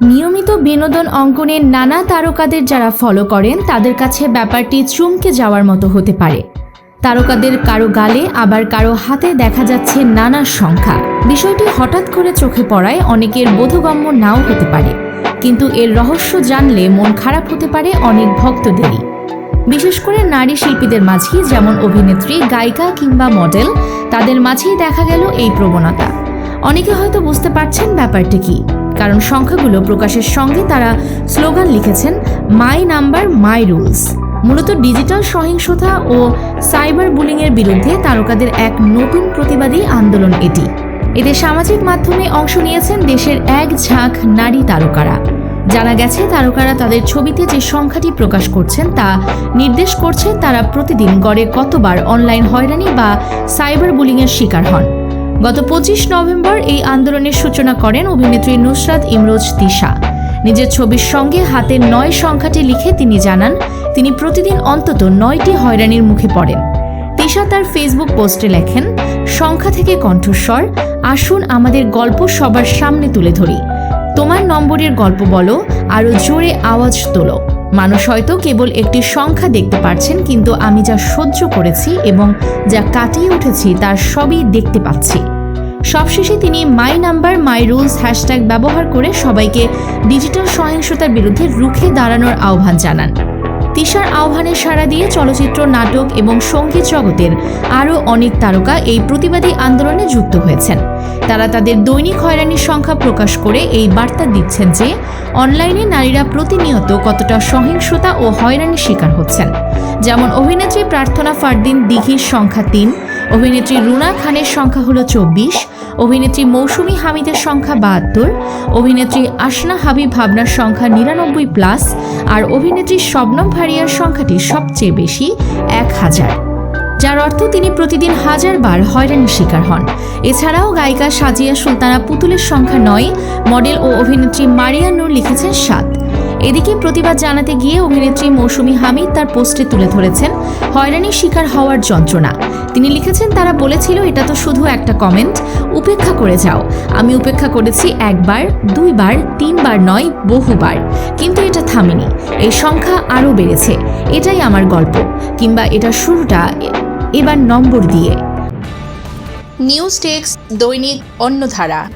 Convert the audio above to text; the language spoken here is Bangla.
নিয়মিত বিনোদন অঙ্কনের নানা তারকাদের যারা ফলো করেন, তাদের কাছে ব্যাপারটি চমকে যাওয়ার মতো হতে পারে। তারকাদের কারও গালে, আবার কারও হাতে দেখা যাচ্ছে নানা সংখ্যা। বিষয়টি হঠাৎ করে চোখে পড়ায় অনেকের বোধগম্য নাও হতে পারে। কিন্তু এর রহস্য জানলে মন খারাপ হতে পারে অনেক ভক্তদেরই। বিশেষ করে নারী শিল্পীদের মাঝেই যেমন অভিনেত্রী, গায়িকা কিংবা মডেল তাদের মাঝেই দেখা গেল এই প্রবণতা। অনেকে হয়তো বুঝতে পারছেন ব্যাপারটা কি। কারণ সংখ্যাগুলো প্রকাশের সঙ্গে তারা স্লোগান লিখেছেন মাই নাম্বার মাই রুলস মূলত ডিজিটাল সহিংসতা ও সাইবার বুলিংয়ের বিরুদ্ধে তারকাদের এক নতুন প্রতিবাদী আন্দোলন এটি। এতে সামাজিক মাধ্যমে অংশ নিয়েছেন দেশের এক ঝাঁক নারী তারকারা। জানা গেছে, তারকারা তাদের ছবিতে যে সংখ্যাটি প্রকাশ করছেন তা নির্দেশ করছে তারা প্রতিদিন গড়ে কতবার অনলাইন হয়রানি বা সাইবার বুলিংয়ের শিকার হন। গত পঁচিশ নভেম্বর এই আন্দোলনের সূচনা করেন অভিনেত্রী নুসরাত ইমরোজ তিশা। নিজের ছবির সঙ্গে হাতে নয় সংখ্যাটি লিখে তিনি জানান, তিনি প্রতিদিন অন্তত নয়টি হয়রানির মুখে পড়েন। তিশা তার ফেসবুক পোস্টে লেখেন, সংখ্যা থেকে কণ্ঠস্বর, আসুন আমাদের গল্প সবার সামনে তুলে ধরি। তোমার নম্বরের গল্প বলো আরও জোরে আওয়াজ তোলো। মানুষ হয়তো কেবল একটি সংখ্যা দেখতে পারছেন, কিন্তু আমি যা সহ্য করেছি এবং যা কাটিয়ে উঠেছি তার সবই দেখতে পাচ্ছি। সবশেষে তিনি my number, my rules hashtag ব্যবহার করে সবাইকে ডিজিটাল সহিংসতার বিরুদ্ধে রুখে দাঁড়ানোর আহ্বান জানান। তিশার আহ্বানে সাড়া দিয়ে চলচ্চিত্র, নাটক এবং সংগীত জগতের আরও অনেক তারকা এই প্রতিবাদী আন্দোলনে যুক্ত হয়েছেন। তারা তাদের দৈনিক হয়রানির সংখ্যা প্রকাশ করে এই বার্তা দিচ্ছেন যে, অনলাইনে নারীরা প্রতিনিয়ত কতটা সহিংসতা ও হয়রানির শিকার হচ্ছেন। যেমন অভিনেত্রী প্রার্থনা ফারদিন দিঘির সংখ্যা তিন, অভিনেত্রী রুনা খানের সংখ্যা হলো চব্বিশ অভিনেত্রী মৌসুমী হামিদের সংখ্যা বাহাত্তর, অভিনেত্রী আসনা হাবিব ভাবনার সংখ্যা নিরানব্বই প্লাস আর অভিনেত্রী শবনম ভারিয়ার সংখ্যাটি সবচেয়ে বেশি এক হাজার। যার অর্থ তিনি প্রতিদিন হাজার বার হয়রানির শিকার হন। এছাড়াও গায়িকা সাজিয়া সুলতানা পুতুলের সংখ্যা নয়, মডেল ও অভিনেত্রী মারিয়া নূর লিখেছেন সাত। এদিকে প্রতিবাদ জানাতে গিয়ে অভিনেত্রী মৌসুমী হামিদ তার পোস্টে তুলে ধরেছেন, হয়রানির শিকার হওয়ার যন্ত্রণা। তিনি লিখেছেন, তারা বলেছিল, এটা তো শুধু একটা কমেন্ট, উপেক্ষা করে যাও। আমি উপেক্ষা করেছি একবার, দুইবার, তিনবার নয়, বহুবার। কিন্তু এটা থামেনি। এই সংখ্যা আরও বেড়েছে। এটাই আমার গল্প। কিংবা এটা শুরুটা এবার নম্বর দিয়ে। নিউজ টেক্স দৈনিক অন্যধারা